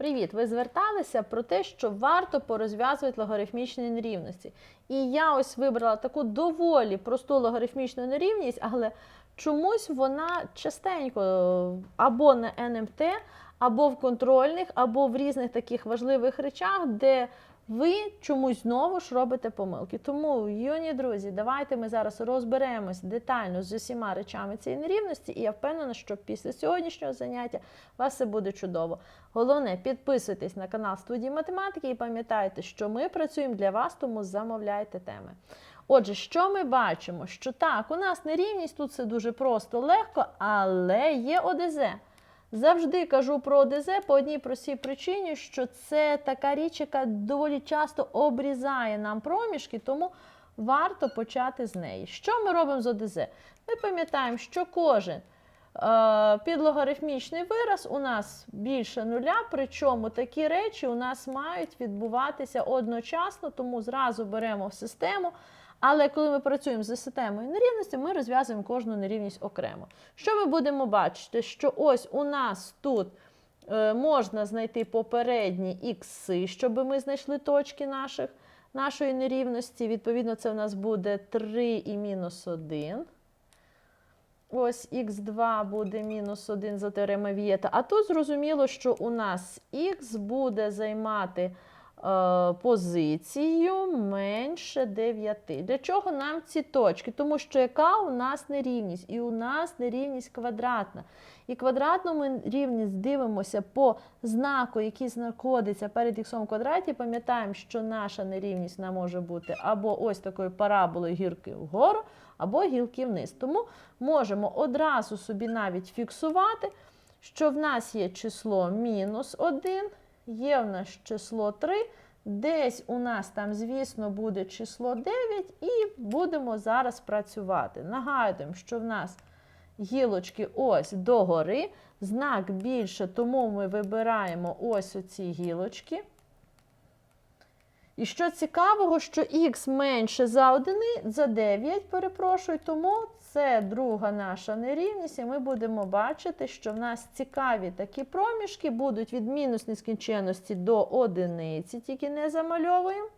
Привіт! Ви зверталися про те, що варто порозв'язувати логарифмічні нерівності. І я ось вибрала таку доволі просту логарифмічну нерівність, але чомусь вона частенько або на НМТ, або в контрольних, або в різних таких важливих речах, де ви чомусь знову ж робите помилки. Тому, юні друзі, давайте ми зараз розберемось детально з усіма речами цієї нерівності, і я впевнена, що після сьогоднішнього заняття у вас все буде чудово. Головне, підписуйтесь на канал студії математики і пам'ятайте, що ми працюємо для вас, тому замовляйте теми. Отже, що ми бачимо? Що так, у нас нерівність, тут все дуже просто, легко, але є ОДЗ. Завжди кажу про ОДЗ по одній простій причині, що це така річ, яка доволі часто обрізає нам проміжки, тому варто почати з неї. Що ми робимо з ОДЗ? Ми пам'ятаємо, що кожен е, підлогарифмічний вираз у нас більше нуля, причому такі речі у нас мають відбуватися одночасно, тому зразу беремо в систему. Але коли ми працюємо з системою нерівності, ми розв'язуємо кожну нерівність окремо. Що ми будемо бачити? Що ось у нас тут е, можна знайти попередні ікси, щоб ми знайшли точки наших, нашої нерівності. Відповідно, це у нас буде 3 і мінус 1. Ось х2 буде мінус 1 за теоремою Вієта. А тут зрозуміло, що у нас х буде займати позицію менше 9. Для чого нам ці точки? Тому що яка у нас нерівність? І у нас нерівність квадратна. І квадратну ми рівність дивимося по знаку, який знаходиться перед х в квадраті. Пам'ятаємо, що наша нерівність вона може бути або ось такою параболою гірки вгору, або гілки вниз. Тому можемо одразу собі навіть фіксувати, що в нас є число мінус 1, є в нас число 3, десь у нас там, звісно, буде число 9, і будемо зараз працювати. Нагадуємо, що в нас гілочки ось догори, знак більше, тому ми вибираємо ось оці гілочки. І що цікавого, що х менше за 1, за 9, перепрошую, тому це друга наша нерівність, і ми будемо бачити, що в нас цікаві такі проміжки будуть від мінус нескінченності до одиниці, тільки не замальовуємо.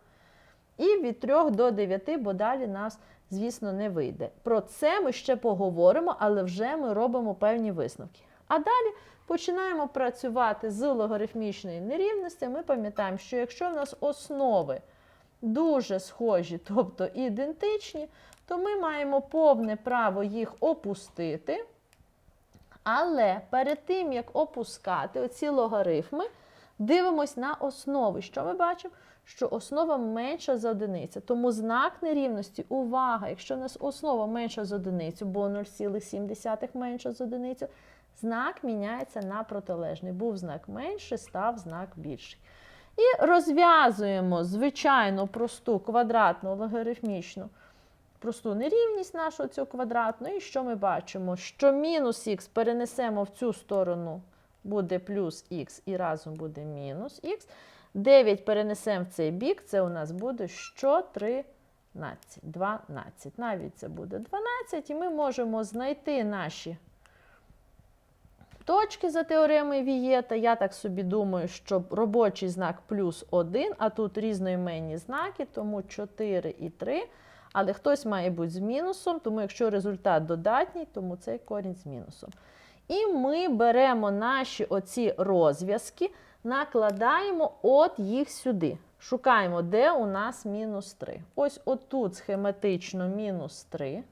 І від 3 до 9, бо далі нас, звісно, не вийде. Про це ми ще поговоримо, але вже ми робимо певні висновки. А далі починаємо працювати з логарифмічною нерівністю. Ми пам'ятаємо, що якщо в нас основи дуже схожі, тобто ідентичні, то ми маємо повне право їх опустити. Але перед тим, як опускати оці логарифми, дивимось на основи. Що ми бачимо? Що основа менша за одиницю. Тому знак нерівності, увага, якщо у нас основа менша за одиницю, бо 0,7 менша за одиницю, знак міняється на протилежний. Був знак менший, став знак більший. І розв'язуємо звичайно просту квадратну логарифмічну просту нерівність нашу цю квадратну. І що ми бачимо? Що мінус х перенесемо в цю сторону, буде плюс х і разом буде мінус х. 9 перенесемо в цей бік, це у нас буде що 13, 12. Навіть це буде 12, і ми можемо знайти наші точки за теоремою Вієта. Я так собі думаю, що робочий знак плюс 1, а тут різноіменні знаки, тому 4 і 3. Але хтось має бути з мінусом, тому якщо результат додатній, тому цей корінь з мінусом. І ми беремо наші оці розв'язки, накладаємо от їх сюди. Шукаємо, де у нас мінус 3. Ось отут схематично мінус 3.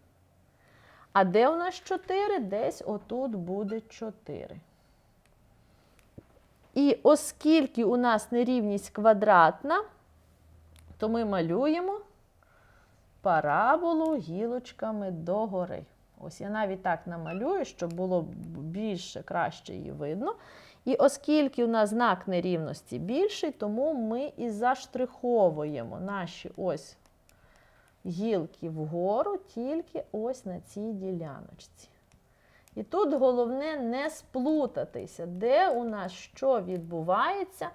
А де у нас 4? Десь отут буде 4. І оскільки у нас нерівність квадратна, то ми малюємо параболу гілочками догори. Ось я навіть так намалюю, щоб було більше, краще її видно. І оскільки у нас знак нерівності більший, тому ми і заштриховуємо наші ось гілки вгору тільки ось на цій діляночці. І тут головне не сплутатися, де у нас що відбувається.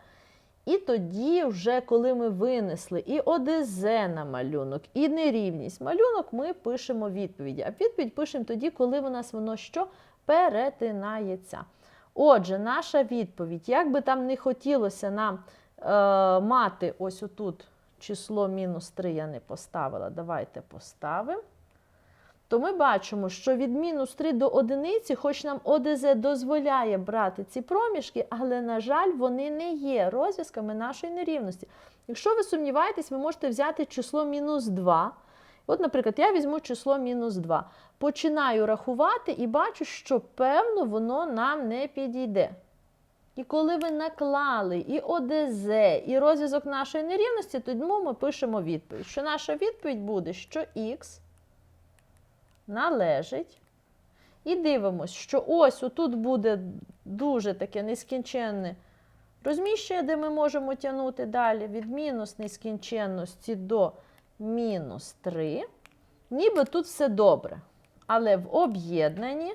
І тоді, вже коли ми винесли і ОДЗ на малюнок, і нерівність малюнок, ми пишемо відповіді. А відповідь пишемо тоді, коли у нас воно що перетинається. Отже, наша відповідь, як би там не хотілося нам е, мати ось отут число мінус 3 я не поставила, давайте поставимо. То ми бачимо, що від мінус 3 до одиниці, хоч нам ОДЗ дозволяє брати ці проміжки, але, на жаль, вони не є розв'язками нашої нерівності. Якщо ви сумніваєтесь, ви можете взяти число мінус 2. От, наприклад, я візьму число мінус 2. Починаю рахувати і бачу, що певно воно нам не підійде. І коли ви наклали і ОДЗ, і розв'язок нашої нерівності, тому ми пишемо відповідь. Що наша відповідь буде, що х належить. І дивимось, що ось отут буде дуже таке нескінченне розміщення, де ми можемо тягнути далі від мінус нескінченності до мінус 3. Ніби тут все добре. Але в об'єднанні.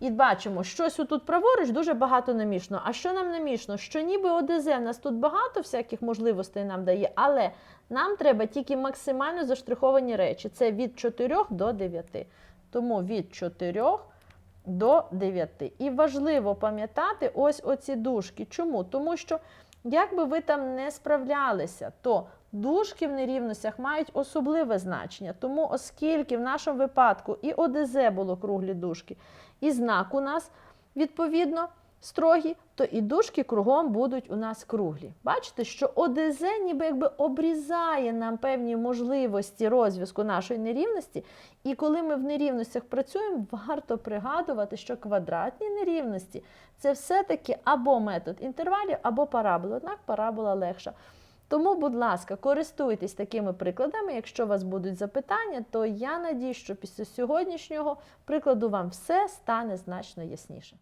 І бачимо, щось тут праворуч дуже багато намішано. А що нам намішано? Що ніби ОДЗ в нас тут багато всяких можливостей нам дає, але нам треба тільки максимально заштриховані речі. Це від 4 до 9. Тому від 4 до 9. І важливо пам'ятати ось оці дужки. Чому? Тому що, як би ви там не справлялися, то дужки в нерівностях мають особливе значення. Тому, оскільки в нашому випадку і ОДЗ було круглі дужки, і знак у нас, відповідно, строгі, то і дужки кругом будуть у нас круглі. Бачите, що ОДЗ ніби якби обрізає нам певні можливості розв'язку нашої нерівності. І коли ми в нерівностях працюємо, варто пригадувати, що квадратні нерівності це все-таки або метод інтервалів, або парабола. Однак парабола легша. Тому, будь ласка, користуйтесь такими прикладами. Якщо у вас будуть запитання, то я надію, що після сьогоднішнього прикладу вам все стане значно ясніше.